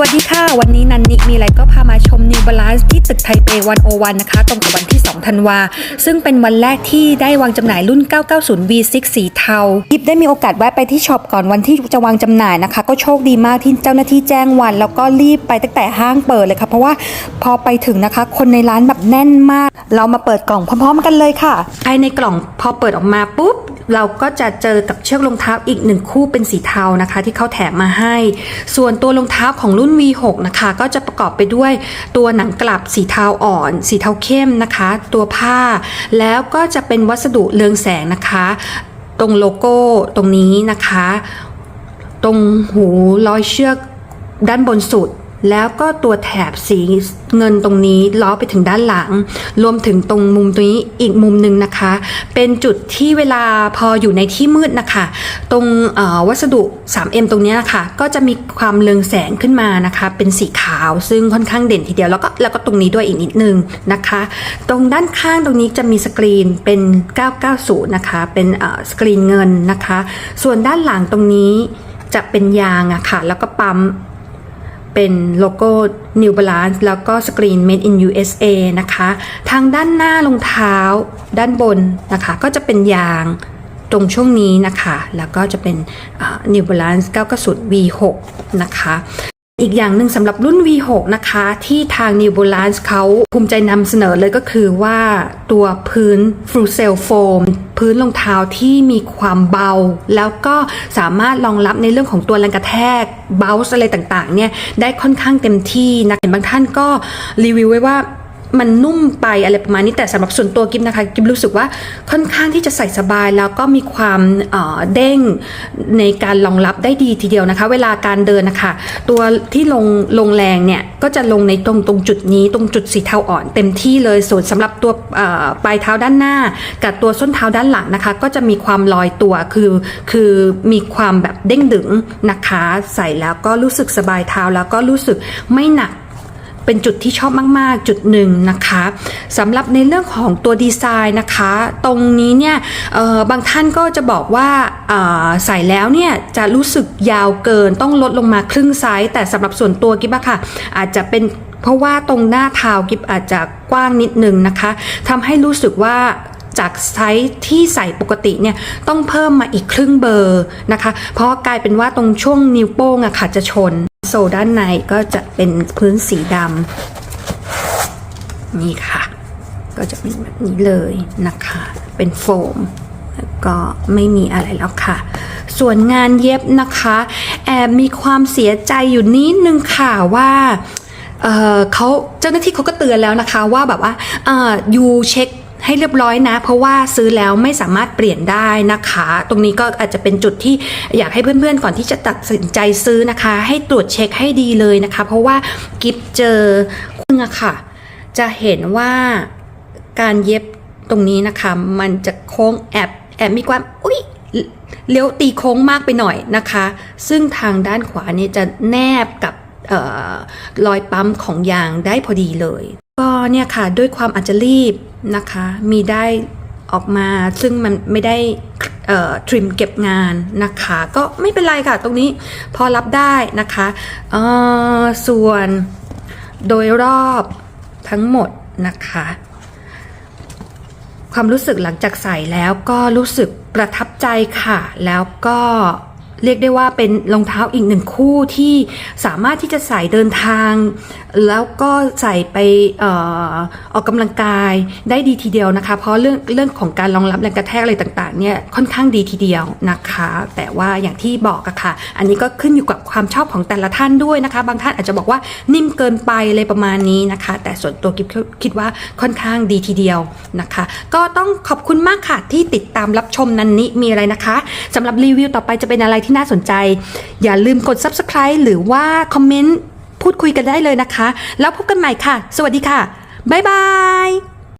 วัสดีค่ะ วันนี้นันนิมีอะไรก็พามาชม New Balance ที่ตึกไทเป 101 นะคะ ตรงกับวันที่ 2 ธันวา ซึ่งเป็นวันแรกที่ได้วางจำหน่ายรุ่น 990 V6 สีเทายิบได้มีโอกาสแวะไปที่ช็อปก่อนวันที่จะวางจำหน่ายนะคะ ก็โชคดีมากที่เจ้าหน้าที่แจ้งวัน แล้วก็รีบไปตั้งแต่ห้างเปิดเลยค่ะ เพราะว่าพอไปถึงนะคะ คนในร้านแบบแน่นมาก เรามาเปิดกล่องพร้อม ๆ กันเลยค่ะภายในกล่องพอเปิดออกมาปุ๊บ เราก็จะเจอกับเชือกรองเท้าอีกหนึ่งคู่เป็นสีเทานะคะ ที่เขาแถมมาให้ ส่วนตัวรองเท้าของรุ่น V6 นะคะ ก็จะประกอบไปด้วยตัวหนังกลับสีเทาอ่อน สีเทาเข้มนะคะ ตัวผ้า แล้วก็จะเป็นวัสดุเรืองแสงนะคะ ตรงโลโก้ตรงนี้นะคะ ตรงหูร้อยเชือกด้านบนสุด แล้วก็ตัวแถบสีเงินตรงนี้ล้อไปถึงด้านหลัง รวมถึงตรงมุมตรงนี้อีกมุมหนึ่งนะคะ เป็นจุดที่เวลาพออยู่ในที่มืดนะคะ ตรงวัสดุ 3M ตรงนี้นะคะก็จะมีความเรืองแสงขึ้นมานะคะ เป็นสีขาวซึ่งค่อนข้างเด่นทีเดียวแล้วก็แล้วก็ตรงนี้ด้วยอีกนิดนึงนะคะ ตรงด้านข้างตรงนี้จะมีสกรีนเป็น 990 นะคะ เป็นสกรีนเงินนะคะ ส่วนด้านหลังตรงนี้จะเป็นยางอะค่ะแล้วก็ปั๊ม เป็นโลโก้ New Balance แล้วก็สกรีน Made in USA นะคะ ทางด้านหน้ารองเท้าด้านบนนะคะ ก็จะเป็นยางตรงช่วงนี้นะคะ แล้วก็จะเป็น New Balance 990 V6 นะคะ อีกอย่างหนึ่งสำหรับรุ่น V6 นะคะ ที่ทาง New Balance เขาภูมิใจนำเสนอเลยก็คือว่าตัวพื้น Full Cell Foam พื้นรองเท้าที่มีความเบา แล้วก็สามารถรองรับในเรื่องของตัวแรงกระแทกเบลส์อะไรต่างๆเนี่ยได้ค่อนข้างเต็มที่นะเห็นบางท่านก็รีวิวไว้ว่า มันนุ่มไปอะไรประมาณนี้แต่สำหรับส่วนตัวกิฟนะคะกิฟรู้สึกว่าค่อนข้างที่จะใส่สบายแล้วก็มีความเเด้งในการรองรับได้ดีทีเดียวนะคะ เวลาการเดินนะคะตัวที่ลงลงแรงเนี่ยก็จะลงในตรงตรงจุดนี้ตรงจุดสีเทาอ่อนเต็มที่เลยส่วนสำหรับตัวปลายเท้าด้านหน้า กับตัวส้นเท้าด้านหลังนะคะ ก็จะมีความลอยตัวคือคือมีความแบบเด้งดึงนะคะ ใส่แล้วก็รู้สึกสบายเท้าแล้วก็รู้สึกไม่หนัก เป็นจุดที่ชอบมากๆ จุดหนึ่งนะคะสำหรับในเรื่องของตัวดีไซน์นะคะ ตรงนี้เนี่ยบางท่านก็จะบอกว่าใส่แล้วเนี่ยจะรู้สึกยาวเกินต้องลดลงมาครึ่งไซส์แต่สำหรับส่วนตัวกิ๊บอะค่ะ อาจจะเป็นเพราะว่าตรงหน้าเท้ากิ๊บอาจจะกว้างนิดนึงนะคะทำให้รู้สึกว่าจากไซส์ที่ใส่ปกติเนี่ยต้องเพิ่มมาอีกครึ่งเบอร์นะคะ เพราะกลายเป็นว่าตรงช่วงนิ้วโป้งอะค่ะจะชน โซด้านในก็จะเป็นพื้นสีดำนี่ค่ะ ก็จะเป็นแบบนี้เลยนะคะ เป็นโฟมแล้วก็ไม่มีอะไรแล้วค่ะ ส่วนงานเย็บนะคะ แอบมีความเสียใจอยู่นิดนึงค่ะว่าเออเขาเจ้าหน้าที่เขาก็เตือนแล้วนะคะว่าแบบว่าอ่อยูเช็ค ให้เรียบร้อยนะ เพราะว่าซื้อแล้วไม่สามารถเปลี่ยนได้นะคะ ตรงนี้ก็อาจจะเป็นจุดที่อยากให้เพื่อนๆ ก่อนที่จะตัดสินใจซื้อนะคะ ให้ตรวจเช็คให้ดีเลยนะคะ เพราะว่ากิฟเจอคุณอะค่ะ จะเห็นว่าการเย็บตรงนี้นะคะ มันจะโค้งแอบแอบมีความอุ้ยเลี้ยวตีโค้งมากไปหน่อยนะคะ ซึ่งทางด้านขวานี่จะแนบกับออรอยปั๊มของยางได้พอดีเลย ก็เนี่ยค่ะด้วยความอาจจะรีบ นะคะ มีได้ออกมาซึ่งมันไม่ได้ทริมเก็บงานนะคะ ก็ไม่เป็นไรค่ะ ตรงนี้พอรับได้นะคะส่วนโดยรอบทั้งหมดนะคะ ความรู้สึกหลังจากใส่แล้วก็รู้สึกประทับใจค่ะ แล้วก็ เรียกได้ว่าเป็นรองเท้าอีกหนึ่งคู่ที่สามารถที่จะใส่เดินทาง แล้วก็ใส่ไปออออกกำลังกายได้ดีทีเดียวนะคะ เพราะเรื่องเรื่องของการรองรับแรงกระแทกอะไรต่างๆเนี่ยค่อนข้างดีทีเดียวนะคะ แต่ว่าอย่างที่บอกอะค่ะ อันนี้ก็ขึ้นอยู่กับความชอบของแต่ละท่านด้วยนะคะ บางท่านอาจจะบอกว่านิ่มเกินไปเลยประมาณนี้นะคะ แต่ส่วนตัวกิ๊บคิดว่าค่อนข้างดีทีเดียวนะคะ ก็ต้องขอบคุณมากค่ะที่ติดตามรับชมนันนี้มีอะไรนะคะสำหรับรีวิวต่อไปจะเป็นอะไรที่น่าสนใจ อย่าลืมกด subscribe หรือว่าคอมเมนต์พูดคุยกันได้เลยนะคะ แล้วพบกันใหม่ค่ะ สวัสดีค่ะ บ๊ายบาย